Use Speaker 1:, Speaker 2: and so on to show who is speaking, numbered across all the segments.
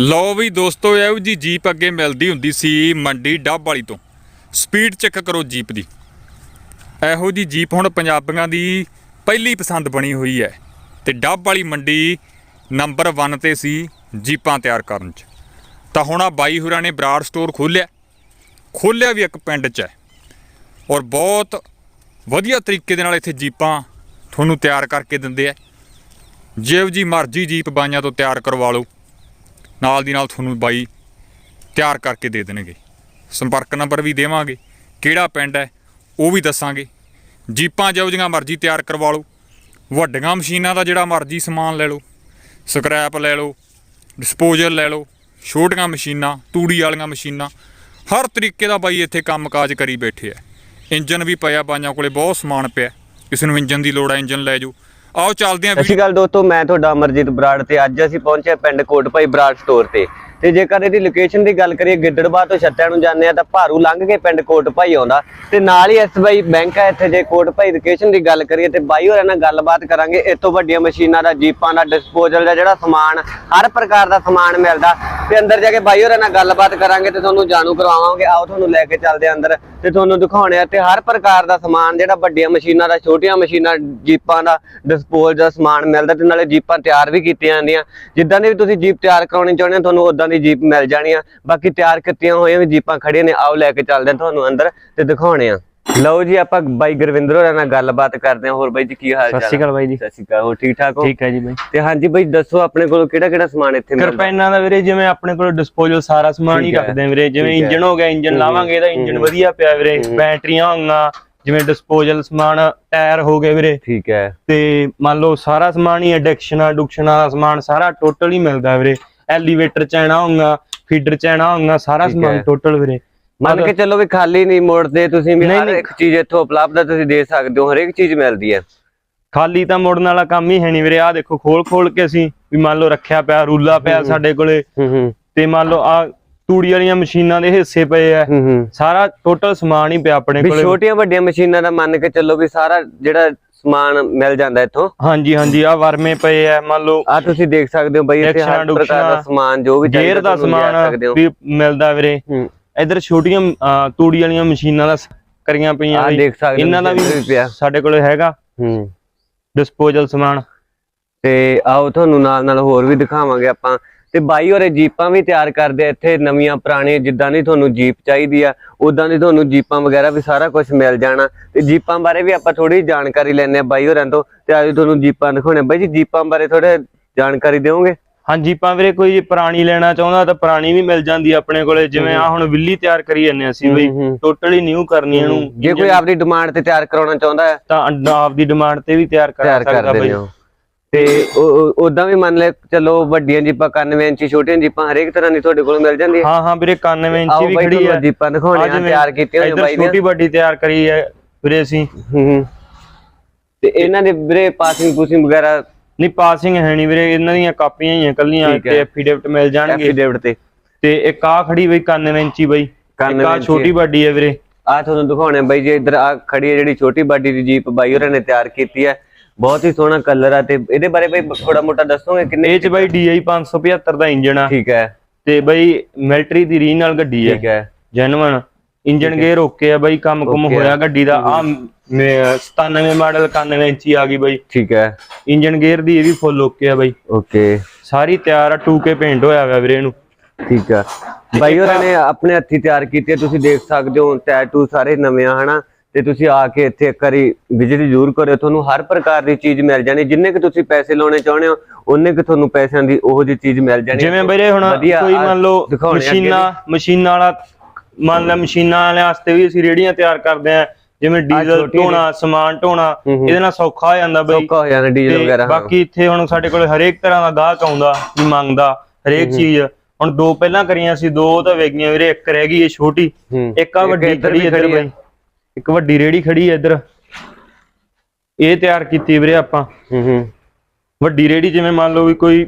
Speaker 1: ਲਓ ਵੀ ਦੋਸਤੋ, ਇਹੋ ਜੀ ਜੀਪ ਅੱਗੇ ਮਿਲਦੀ ਹੁੰਦੀ ਸੀ ਮੰਡੀ ਡੱਬ ਵਾਲੀ ਤੋਂ। ਸਪੀਡ ਚੈੱਕ ਕਰੋ ਜੀਪ ਦੀ। ਇਹੋ ਜੀ ਜੀਪ ਹੁਣ ਪੰਜਾਬੀਆਂ ਦੀ ਪਹਿਲੀ ਪਸੰਦ ਬਣੀ ਹੋਈ ਹੈ। ਤੇ ਡੱਬ ਵਾਲੀ ਮੰਡੀ ਨੰਬਰ 1 ਤੇ ਸੀ ਜੀਪਾਂ ਤਿਆਰ ਕਰਨ 'ਚ। ਤਾਂ ਹੁਣ ਆ ਬਾਈ ਹੁਰਾਂ ਨੇ ਬਰਾੜ ਸਟੋਰ ਖੋਲ੍ਹਿਆ। ਖੋਲ੍ਹਿਆ ਵੀ ਇੱਕ ਪਿੰਡ 'ਚ ਹੈ। ਔਰ ਬਹੁਤ ਵਧੀਆ ਤਰੀਕੇ ਦੇ ਨਾਲ ਇੱਥੇ ਜੀਪਾਂ ਤੁਹਾਨੂੰ ਤਿਆਰ ਕਰਕੇ ਦਿੰਦੇ ਆ। ਜਿਹੋ ਜੀ ਮਰਜ਼ੀ ਜੀਪ ਬਾਈਆਂ ਤੋਂ ਤਿਆਰ ਕਰਵਾ ਲਓ। ਨਾਲ ਦੀ ਨਾਲ ਤੁਹਾਨੂੰ ਬਾਈ ਤਿਆਰ ਕਰਕੇ ਦੇ ਦੇਣਗੇ। ਸੰਪਰਕ ਨੰਬਰ ਵੀ ਦੇਵਾਂਗੇ। ਕਿਹੜਾ ਪਿੰਡ ਹੈ, ਉਹ ਵੀ ਦੱਸਾਂਗੇ। ਜੀਪਾਂ ਜਿਹੋ ਜਿਹੀਆਂ ਮਰਜ਼ੀ ਤਿਆਰ ਕਰਵਾ ਲਓ। ਵੱਡੀਆਂ ਮਸ਼ੀਨਾਂ ਦਾ ਜਿਹੜਾ ਮਰਜ਼ੀ ਸਮਾਨ ਲੈ ਲਓ। ਸਕ੍ਰੈਪ ਲੈ ਲਓ ਡਿਸਪੋਜ਼ਲ ਲੈ ਲਓ, ਛੋਟੀਆਂ ਮਸ਼ੀਨਾਂ, ਤੂੜੀ ਵਾਲੀਆਂ ਮਸ਼ੀਨਾਂ। ਹਰ ਤਰੀਕੇ ਦਾ ਬਾਈ ਇੱਥੇ ਕੰਮਕਾਜ ਕਰੀ ਬੈਠੇ ਆ। ਇੰਜਨ ਵੀ ਪਿਆ, ਬਾਈਆਂ ਕੋਲੇ ਬਹੁਤ ਸਮਾਨ ਪਿਆ। ਕਿਸੇ ਨੂੰ ਇੰਜਨ ਦੀ ਲੋੜ ਆ, ਇੰਜਨ ਲੈ ਜਾਓ। ਆਓ ਚੱਲਦੇ ਆਂ
Speaker 2: ਸਤਿ ਸ਼੍ਰੀ ਅਕਾਲ ਦੋਸਤੋ, ਮੈਂ ਤੁਹਾਡਾ ਅਮਰਜੀਤ ਬਰਾੜ ਤੇ ਅੱਜ ਅਸੀਂ ਪਹੁੰਚੇ ਪਿੰਡ ਕੋਟਪਾਈ ਬਰਾੜ ਸਟੋਰ ਤੇ। ਤੇ ਜੇਕਰ ਇਹਦੀ ਲੋਕੇਸ਼ਨ ਦੀ ਗੱਲ ਕਰੀਏ, ਗਿੱਦੜਬਾਹ ਤੋਂ ਛੱਤਿਆਂ ਨੂੰ ਜਾਂਦੇ ਆ ਤਾਂ ਭਾਰੂ ਲੰਘ ਕੇ ਪਿੰਡ ਕੋਟ ਭਾਈ ਆਉਂਦਾ। ਤੇ ਨਾਲ ਹੀ ਐਸਬੀਆਈ ਬੈਂਕ ਹੈ ਇੱਥੇ ਜੇ ਕੋਟ ਭਾਈ ਲੋਕੇਸ਼ਨ ਦੀ ਗੱਲ ਕਰੀਏ ਤੇ ਬਾਈ ਹੋਰਾਂ ਨਾਲ ਗੱਲਬਾਤ ਕਰਾਂਗੇ। ਇਸ ਤੋਂ ਵੱਡੀਆਂ ਮਸ਼ੀਨਾਂ ਦਾ, ਜੀਪਾਂ ਦਾ ਡਿਸਪੋਜ਼ਲ ਦਾ, ਜਿਹੜਾ ਸਮਾਨ, ਹਰ ਪ੍ਰਕਾਰ ਦਾ ਸਮਾਨ ਮਿਲਦਾ। ਤੇ ਅੰਦਰ ਜਾ ਕੇ ਬਾਈ ਹੋਰਾਂ ਨਾਲ ਗੱਲਬਾਤ ਕਰਾਂਗੇ ਤੇ ਤੁਹਾਨੂੰ ਜਾਣੂ ਕਰਵਾਵਾਂਗੇ। ਆਓ ਤੁਹਾਨੂੰ ਲੈ ਕੇ ਚੱਲਦੇ ਆ ਅੰਦਰ ਤੇ ਤੁਹਾਨੂੰ ਦਿਖਾਉਣੇ ਆ ਤੇ ਹਰ ਪ੍ਰਕਾਰ ਦਾ ਸਮਾਨ, ਜਿਹੜਾ ਵੱਡੀਆਂ ਮਸ਼ੀਨਾਂ ਦਾ, ਛੋਟੀਆਂ ਮਸ਼ੀਨਾਂ, ਜੀਪਾਂ ਦਾ ਡਿਸਪੋਜ਼ ਦਾ ਸਮਾਨ ਮਿਲਦਾ ਤੇ ਨਾਲੇ ਜੀਪਾਂ ਤਿਆਰ ਵੀ ਕੀਤੀਆਂ ਜਾਂਦੀਆਂ। ਜਿੱਦਾਂ ਦੀ ਵੀ ਤੁਸੀਂ ਜੀਪ ਤਿਆਰ ਕਰਾਉਣੀ ਚਾਹੁੰਦੇ ਹੋ, ਤੁਹਾਨੂੰ ਉਦਾਂ ਦੀ ਜੀਪ ਮਿਲ ਜਾਣੀ ਆ। ਬਾਕੀ ਤਿਆਰ ਕੀਤੀਆਂ ਹੋਈਆਂ ਵੀ ਜੀਪਾਂ ਖੜੀਆਂ ਨੇ ਆਓ ਲੈ ਕੇ ਚੱਲਦੇ ਆ ਤੁਹਾਨੂੰ ਅੰਦਰ ਤੇ ਦਿਖਾਉਣੇ ਆ। ਲਓ ਜੀ ਆਪਾਂ ਬਾਈ ਗੁਰਵਿੰਦਰ ਹੋਰਾਂ ਨਾਲ ਗੱਲਬਾਤ ਕਰਦੇ ਹਾਂ। ਹੋਰ ਬਾਈ ਜੀ ਕੀ ਹਾਲ ਚਾਲ
Speaker 3: ਸਤਿ ਸ਼੍ਰੀ ਅਕਾਲ ਬਾਈ ਜੀ।
Speaker 2: ਸਤਿ ਸ਼੍ਰੀ ਅਕਾਲ ਹੋਰ ਠੀਕ ਠਾਕ ਹੋ?
Speaker 3: ਠੀਕ ਹੈ ਜੀ ਬਾਈ।
Speaker 2: ਤੇ ਹਾਂਜੀ ਬਾਈ ਦੱਸੋ ਆਪਣੇ ਕੋਲ ਕਿਹੜਾ ਕਿਹੜਾ ਸਮਾਨ ਇੱਥੇ ਮਿਲਦਾ?
Speaker 3: ਕਿਰਪਾਨਾਂ ਦਾ ਵੀਰੇ ਜਿਵੇਂ ਆਪਣੇ ਕੋਲ ਡਿਸਪੋਜ਼ਲ ਸਾਰਾ ਸਮਾਨ ਹੀ
Speaker 2: ਹੈ,
Speaker 3: ਰੱਖਦੇ ਆ ਵੀਰੇ। ਜਿਵੇਂ
Speaker 2: ਹੈ।
Speaker 3: ਇੰਜਨ ਹੋ ਗਿਆ ਇੰਜਨ
Speaker 2: ਹੂੰ,
Speaker 3: ਲਾਵਾਂਗੇ ਇਹਦਾ ਇੰਜਨ
Speaker 2: ਹੂੰ।
Speaker 3: ਵਧੀਆ ਪਿਆ ਵੀਰੇ।
Speaker 2: ਹੂੰ।
Speaker 3: ਬੈਟਰੀਆਂ ਹੋਈਆਂ ਜਿਵੇਂ ਡਿਸਪੋਜ਼ਲ ਸਮਾਨ ਟਾਇਰ ਹੋ ਗਏ ਵੀਰੇ।
Speaker 2: ਠੀਕ ਹੈ।
Speaker 3: ਤੇ ਮੰਨ ਲਓ ਸਾਰਾ ਸਮਾਨ ਹੀ ਐਡਿਕਸ਼ਨਾਂ ਡੁਕਸ਼ਨਾਂ ਦਾ ਸਮਾਨ ਸਾਰਾ ਟੋਟਲ ਹੀ ਮਿਲਦਾ ਵੀਰੇ। ਐਲੀਵੇਟਰ ਚੈਨਾ ਹੋਊਗਾ ਫੀਡਰ ਚੈਨਾ ਹੋਊਗਾ ਸਾਰਾ ਸਮਾਨ। ਟੋਟਲ ਵੀਰੇ
Speaker 2: ਮੰਨ ਕੇ ਚੱਲੋ ਵੀ ਖਾਲੀ ਨਹੀਂ ਮੋੜਦੇ ਤੁਸੀਂ ਵੀ ਹਰ। ਇੱਕ ਚੀਜ਼ ਇੱਥੋਂ ਉਪਲਬਧ ਹੈ ਤੁਸੀਂ ਦੇ ਸਕਦੇ ਹੋ ਹਰੇਕ ਚੀਜ਼ ਮਿਲਦੀ ਹੈ
Speaker 3: ਖਾਲੀ ਤਾਂ ਮੋੜਨ ਵਾਲਾ ਕੰਮ ਹੀ ਹੈ ਨਹੀਂ ਵੀਰੇ ਆ ਦੇਖੋ ਖੋਲ ਖੋਲ ਕੇ ਅਸੀਂ ਵੀ ਮੰਨ ਲਓ ਰੱਖਿਆ ਪਿਆ ਰੂਲਾ ਪਿਆ। ਸਾਡੇ ਕੋਲੇ ਤੇ ਮੰਨ ਲਓ ਆ ਤੂੜੀ ਵਾਲੀਆਂ ਮਸ਼ੀਨਾਂ ਦੇ ਹਿੱਸੇ ਪਏ ਆ। ਸਾਰਾ ਟੋਟਲ ਸਮਾਨ ਹੀ ਪਿਆ ਆਪਣੇ ਕੋਲੇ।
Speaker 2: ਛੋਟੀਆਂ ਵੱਡੀਆਂ ਮਸ਼ੀਨਾਂ ਦਾ ਮੰਨ ਕੇ ਚੱਲੋ ਵੀ ਸਾਰਾ ਜਿਹੜਾ ਸਮਾਨ ਮਿਲ ਜਾਂਦਾ ਇੱਥੋਂ।
Speaker 3: ਹਾਂਜੀ ਹਾਂਜੀ ਆ ਵਰਮੇ ਪਏ ਆ ਮੰਨ ਲਓ
Speaker 2: ਆ ਤੁਸੀਂ ਦੇਖ ਸਕਦੇ ਹੋ ਬਈ ਇੱਥੇ ਹਰ ਪ੍ਰਕਾਰ ਦਾ ਸਮਾਨ ਜੋ ਵੀ
Speaker 3: ਗੇਅਰ ਦਾ ਸਮਾਨ ਵੀ ਮਿਲਦਾ ਵੀਰੇ। ਇਧਰ ਛੋਟੀਆਂ ਤੂੜੀ ਵਾਲੀਆਂ ਮਸ਼ੀਨਾਂ ਦਾ ਕਰੀਆਂ ਪਈਆਂ
Speaker 2: ਆ। ਦੇਖ ਸਕਦੇ
Speaker 3: ਇਹਨਾਂ ਦਾ ਵੀ
Speaker 2: ਪਿਆ।
Speaker 3: ਸਾਡੇ ਕੋਲੇ ਹੈਗਾ।
Speaker 2: ਹੂੰ।
Speaker 3: ਡਿਸਪੋਜ਼ਲ ਸਮਾਨ।
Speaker 2: ਤੇ ਆਓ ਤੁਹਾਨੂੰ ਨਾਲ ਨਾਲ ਹੋਰ ਵੀ ਦਿਖਾਵਾਂਗੇ ਆਪਾਂ। ਤੇ ਬਾਈ ਹੋਰੇ ਜੀਪਾਂ ਵੀ ਤਿਆਰ ਕਰਦੇ ਇੱਥੇ ਨਵੀਆਂ ਪੁਰਾਣੀਆਂ ਜਿੱਦਾਂ ਦੀ ਤੁਹਾਨੂੰ ਜੀਪ ਚਾਹੀਦੀ ਆ ਉਦਾਂ ਦੀ ਤੁਹਾਨੂੰ ਜੀਪਾਂ ਵਗੈਰਾ ਵੀ ਸਾਰਾ ਕੁਝ ਮਿਲ ਜਾਣਾ। ਤੇ ਜੀਪਾਂ ਬਾਰੇ ਵੀ ਆਪਾਂ ਥੋੜੀ ਜਾਣਕਾਰੀ ਲੈਣੇ ਆ ਬਾਈ ਹੋਰਾਂ ਤੋਂ ਤੇ ਆਜੋ ਤੁਹਾਨੂੰ ਜੀਪਾਂ ਦਿਖਾਉਣੇ ਬਾਈ ਜੀ ਜੀਪਾਂ ਬਾਰੇ ਥੋੜੇ ਜਾਣਕਾਰੀ ਦਿਓਗੇ?
Speaker 3: ਹਾਂਜੀ ਪਾ ਵੀਰੇ ਕੋਈ ਪੁਰਾਣੀ ਲੈਣਾ ਚਾਹੁੰਦਾ ਤਾਂ ਪੁਰਾਣੀ ਵੀ ਮਿਲ ਜਾਂਦੀ ਆਪਣੇ ਕੋਲੇ। ਜਿਵੇਂ ਆ ਹੁਣ ਵਿੱਲੀ ਤਿਆਰ ਕਰੀ ਜਾਂਦੇ ਅਸੀਂ ਬਈ।
Speaker 2: ਹੂੰ, ਹੂੰ।
Speaker 3: ਟੋਟਲੀ ਨਿਊ ਕਰਨੀ ਇਹਨੂੰ।
Speaker 2: ਜੇ ਕੋਈ ਆਪਣੀ ਡਿਮਾਂਡ ਤੇ ਤਿਆਰ ਕਰਾਉਣਾ ਚਾਹੁੰਦਾ ਹੈ।
Speaker 3: ਤਾਂ ਆਪਦੀ ਡਿਮਾਂਡ ਤੇ ਵੀ ਤਿਆਰ ਕਰਾ ਸਕਦਾ ਬਈ।
Speaker 2: ਹੋ ਤੇ ਉਦਾਂ ਵੀ ਮੰਨ ਲੈ ਚਲੋ ਵੱਡੀਆਂ ਜੀਪਾਂ 91 ਇੰਚੀ ਛੋਟੀਆਂ ਜੀਪਾਂ ਹਰੇਕ ਤਰ੍ਹਾਂ ਦੀ ਤੁਹਾਡੇ ਕੋਲ ਮਿਲ ਜਾਂਦੀ ਹੈ
Speaker 3: ਹਾਂ ਹਾਂ ਵੀਰੇ 91 ਇੰਚੀ ਵੀ ਖੜੀ ਹੈ।
Speaker 2: ਜੀਪਾਂ ਦਿਖਾਉਣੇ ਆ ਤਿਆਰ ਕੀਤੀਆਂ ਹੋਈਆਂ ਬਾਈ ਦੀਆਂ
Speaker 3: ਛੋਟੀ ਵੱਡੀ ਤਿਆਰ ਕਰੀ ਹੈ ਵੀਰੇ ਅਸੀਂ।
Speaker 2: ਹੂੰ ਹੂੰ। ਤੇ ਇਹਨਾਂ ਦੇ ਵੀਰੇ ਪਾਸਿੰਗ ਪੂਸਿੰਗ ਵਗੈਰਾ?
Speaker 3: ਨਹੀਂ ਪਾਸਿੰਗ ਹੈ ਨਹੀਂ ਵੀਰੇ ਇਹਨਾਂ ਦੀਆਂ ਕਾਪੀਆਂ ਹੀ ਆ ਕੱਲੀਆਂ। ਤੇ ਐਫੀਡੇਵਿਟ ਮਿਲ ਜਾਣਗੇ।
Speaker 2: ਐਫੀਡੇਵਿਟ ਤੇ।
Speaker 3: ਤੇ ਇੱਕ ਆ ਖੜੀ ਬਈ 91 ਇੰਚੀ ਬਈ।
Speaker 2: 91
Speaker 3: ਇੱਕ ਆ ਛੋਟੀ ਵੱਡੀ ਹੈ ਵੀਰੇ।
Speaker 2: ਆ ਤੁਹਾਨੂੰ ਦਿਖਾਉਣੇ ਬਾਈ ਜੀ ਇੱਧਰ ਆ ਖੜੀ ਹੈ ਜਿਹੜੀ ਛੋਟੀ ਬਾਡੀ ਦੀ ਜੀਪ ਬਾਈ ਹੋਰਾਂ ਨੇ ਤਿਆਰ ਕੀਤੀ ਹੈ। ਬਹੁਤ ਹੀ ਸੋਹਣਾ ਕਲਰ ਆ ਤੇ ਇਹਦੇ ਬਾਰੇ ਬਾਈ ਥੋੜਾ ਮੋਟਾ ਦੱਸੋਗੇ ਕਿੰਨੇ
Speaker 3: ਇਹ ਚ ਬਈ DI 575 ਦਾ ਇੰਜਨ ਆ।
Speaker 2: ਠੀਕ ਹੈ।
Speaker 3: ਤੇ ਬਈ ਮਿਲਟਰੀ ਦੀ ਰੀਨ ਨਾਲ ਗੱਡੀ
Speaker 2: ਠੀਕ
Speaker 3: ਹੈ।
Speaker 2: ਹੈ
Speaker 3: ਜੈਨੂਨ ਇੰਜਨ ਗੇਅਰ ਓਕੇ ਆ ਬਈ ਕੰਮ ਕੁਮ। ਹੋਇਆ ਗੱਡੀ ਦਾ। ਆ 97 ਮਾਡਲ 91 ਇੰਚੀ ਆ ਗਈ ਬਈ।
Speaker 2: ਠੀਕ ਹੈ।
Speaker 3: ਇੰਜਨ ਗੇਅਰ ਦੀ ਇਹ ਵੀ ਫੁੱਲ ਓਕੇ ਆ ਬਈ।
Speaker 2: ਓਕੇ
Speaker 3: ਸਾਰੀ ਤਿਆਰ ਆ 2K ਪੇਂਟ ਹੋਇਆ ਹੋਇਆ ਵੀਰੇ ਇਹਨੂੰ।
Speaker 2: ਠੀਕ ਆ। ਬਾਈ ਹੋਰਾਂ ਨੇ ਆਪਣੇ ਹੱਥੀ ਤਿਆਰ ਕੀਤੀ ਹੈ ਤੁਸੀਂ ਦੇਖ ਸਕਦੇ ਹੋ ਟੈਟੂ ਸਾਰੇ ਨਵੇਂ ਆ ਹਨਾ? ਤੇ ਤੁਸੀਂ ਆ ਕੇ ਇੱਥੇ ਇੱਕ ਵਾਰੀ ਵਿਜ਼ਿਟ ਜ਼ਰੂਰ ਕਰਿਓ। ਤੁਹਾਨੂੰ ਹਰ ਪ੍ਰਕਾਰ ਦੀ ਚੀਜ਼ ਮਿਲ ਜਾਣੀ। ਜਿੰਨੇ ਕਿ ਤੁਸੀਂ ਪੈਸੇ ਲਾਉਣੇ ਚਾਹੁੰਦੇ ਹੋ ਉਹਨੇ ਕਿ ਤੁਹਾਨੂੰ ਪੈਸਿਆਂ ਦੀ ਉਹੋ ਜਿਹੀ ਚੀਜ਼ ਮਿਲ ਜਾਣੀ।
Speaker 3: ਜਿਵੇਂ ਵੀਰੇ ਹੁਣ ਕੋਈ ਮੰਨ ਲਓ ਮਸ਼ੀਨਾਂ ਮਸ਼ੀਨਾਂ ਵਾਲਾ ਮੰਨ ਲੈ ਮਸ਼ੀਨਾਂ ਵਾਲਿਆਂ ਵਾਸਤੇ ਵੀ ਅਸੀਂ ਰੇੜੀਆਂ ਤਿਆਰ ਕਰਦੇ ਆ ਜਿਵੇਂ ਡੀਜ਼ਲ ਢੋਣਾ ਸਮਾਨ ਢੋਣਾ। ਇਹਦੇ ਨਾਲ ਸੌਖਾ ਹੋ ਜਾਂਦਾ ਬਈ।
Speaker 2: ਸੌਖਾ ਹੋ ਜਾਣਾ ਡੀਜ਼ਲ ਵਗੈਰਾ।
Speaker 3: ਬਾਕੀ ਇੱਥੇ ਹੁਣ ਸਾਡੇ ਕੋਲ ਹਰੇਕ ਤਰ੍ਹਾਂ ਦਾ ਗਾਹਕ ਆਉਂਦਾ ਵੀ ਮੰਗਦਾ ਹਰੇਕ ਚੀਜ਼। ਹੁਣ ਦੋ ਪਹਿਲਾਂ ਕਰੀਆਂ ਸੀ ਦੋ ਤਾਂ ਵੇਗੀਆਂ ਵੀਰੇ ਇੱਕ ਰਹਿ ਗਈ ਇਹ ਛੋਟੀ। ਇੱਕ ਆ ਵੱਡੀ
Speaker 2: ਇੱਧਰ
Speaker 3: ਖੜੀ
Speaker 2: ਵੀ
Speaker 3: ਇੱਧਰ। ਬਈ। ਇੱਕ ਵੱਡੀ ਰੇੜੀ ਖੜੀ ਹੈ ਇੱਧਰ। ਇਹ ਤਿਆਰ ਕੀਤੀ ਵੀਰੇ ਆਪਾਂ।
Speaker 2: ਹੂੰ ਹੂੰ।
Speaker 3: ਵੱਡੀ ਰੇੜੀ ਜਿਵੇਂ ਮੰਨ ਲਓ ਵੀ ਕੋਈ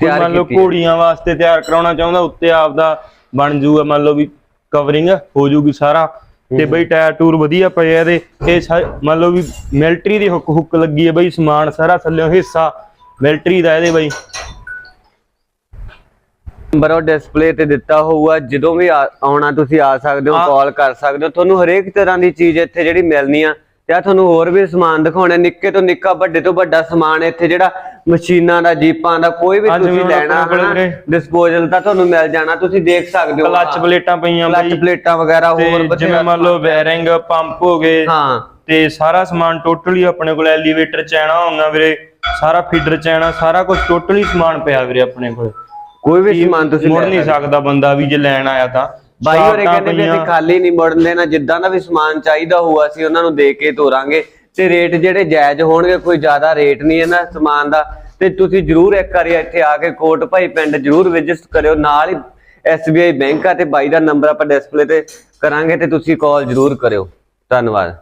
Speaker 2: ਤਿਆਰ
Speaker 3: ਮੰਨ ਲਓ। ਘੋੜੀਆਂ ਵਾਸਤੇ ਤਿਆਰ ਕਰਾਉਣਾ ਚਾਹੁੰਦਾ ਉੱਤੇ ਆਪਦਾ ਬਣ ਜੂਗਾ ਮੰਨ ਲਓ ਵੀ ਕਵਰਿੰਗ ਹੋ ਜੂਗੀ ਸਾਰਾ। ਤੇ ਬਈ ਟਾਇਰ ਟੂਰ ਵਧੀਆ ਪਏ ਆ ਇਹਦੇ। ਇਹ ਮੰਨ ਲਓ ਵੀ ਮਿਲਟਰੀ ਦੀ ਹੁੱਕ ਹੁੱਕ ਲੱਗੀ ਹੈ ਬਈ ਸਮਾਨ ਸਾਰਾ ਥੱਲੇ ਹਿੱਸਾ। ਮਿਲਟਰੀ ਦਾ ਇਹਦੇ ਬਈ।
Speaker 2: ਨੰਬਰ ਉਹ ਡਿਸਪਲੇ ਤੇ ਦਿੱਤਾ ਹੋਊਗਾ ਜਦੋਂ ਵੀ ਆਉਣਾ ਤੁਸੀਂ ਆ ਸਕਦੇ ਹੋ। ਕਾਲ ਕਰ ਸਕਦੇ ਹੋ। ਤੁਹਾਨੂੰ ਹਰੇਕ ਤਰ੍ਹਾਂ ਦੀ ਚੀਜ਼ ਇੱਥੇ ਜਿਹੜੀ ਮਿਲਣੀ ਆ ਤੇ ਆ ਤੁਹਾਨੂੰ ਹੋਰ ਵੀ ਸਮਾਨ ਦਿਖਾਉਣੇ ਨਿੱਕੇ ਤੋਂ ਨਿੱਕਾ ਵੱਡੇ ਤੋਂ ਵੱਡਾ ਸਮਾਨ ਇੱਥੇ ਜਿਹੜਾ ਮਸ਼ੀਨਾਂ ਦਾ ਜੀਪਾਂ ਦਾ ਕੋਈ ਵੀ ਤੁਸੀਂ ਲੈਣਾ। ਡਿਸਪੋਜ਼ਲ ਤਾਂ ਤੁਹਾਨੂੰ ਮਿਲ ਜਾਣਾ ਤੁਸੀਂ ਦੇਖ ਸਕਦੇ ਹੋ।
Speaker 3: ਕਲੱਚ ਪਲੇਟਾਂ ਪਈਆਂ
Speaker 2: ਕਲੱਚ
Speaker 3: ਬਈ।
Speaker 2: ਪਲੇਟਾਂ ਵਗੈਰਾ ਹੋਰ
Speaker 3: ਜਿਵੇਂ ਮੰਨ ਲਓ ਬੈਰਿੰਗ ਪੰਪ ਹੋ ਗਏ
Speaker 2: ਹਾਂ।
Speaker 3: ਤੇ ਸਾਰਾ ਸਮਾਨ ਟੋਟਲੀ ਆਪਣੇ ਕੋਲ ਐਲੀਵੇਟਰ ਚੈਨਾ ਹੋਣਾ ਵੀਰੇ ਸਾਰਾ ਫੀਡਰ ਚੈਨਾ ਸਾਰਾ ਕੁਝ ਟੋਟਲੀ ਸਮਾਨ ਪਿਆ ਵੀਰੇ ਆਪਣੇ ਕੋਲ।
Speaker 2: ਕੋਈ ਵੀ ਸਮਾਨ ਤੁਸੀਂ
Speaker 3: ਮੁੜ ਨਹੀਂ
Speaker 2: ਸਕਦੇ।
Speaker 3: ਬੰਦਾ ਵੀ ਜੇ ਲੈਣ ਆਇਆ ਤਾਂ।
Speaker 2: ਬਾਈ ਹੋਰੇ ਕਹਿੰਦੇ ਵੀ ਅਸੀਂ। ਖਾਲੀ ਨਹੀਂ ਮੁੜਨ ਦੇਣਾ ਜਿੱਦਾਂ ਦਾ ਵੀ ਸਮਾਨ ਚਾਹੀਦਾ ਹੋਊ ਅਸੀਂ ਉਹਨਾਂ ਨੂੰ ਦੇ ਕੇ ਤੋਰਾਂਗੇ। ਤੇ ਰੇਟ ਜਿਹੜੇ ਜਾਇਜ਼ ਹੋਣਗੇ ਕੋਈ ਜ਼ਿਆਦਾ ਰੇਟ ਨਹੀਂ ਹੈ ਨਾ ਸਮਾਨ ਦਾ। ਤੇ ਤੁਸੀਂ ਜਰੂਰ ਇੱਕ ਵਾਰੀ ਇੱਥੇ ਆ ਕੇ ਕੋਟ ਭਾਈ ਪਿੰਡ ਜਰੂਰ ਵਿਜ਼ਿਟ ਕਰਿਓ। ਨਾਲ ਹੀ SBI ਬੈਂਕ ਆ ਤੇ ਬਾਈ ਦਾ ਨੰਬਰ ਆਪਾਂ ਡਿਸਪਲੇ ਤੇ ਕਰਾਂਗੇ ਤੇ ਤੁਸੀਂ ਕਾਲ ਜਰੂਰ ਕਰਿਓ। ਧੰਨਵਾਦ।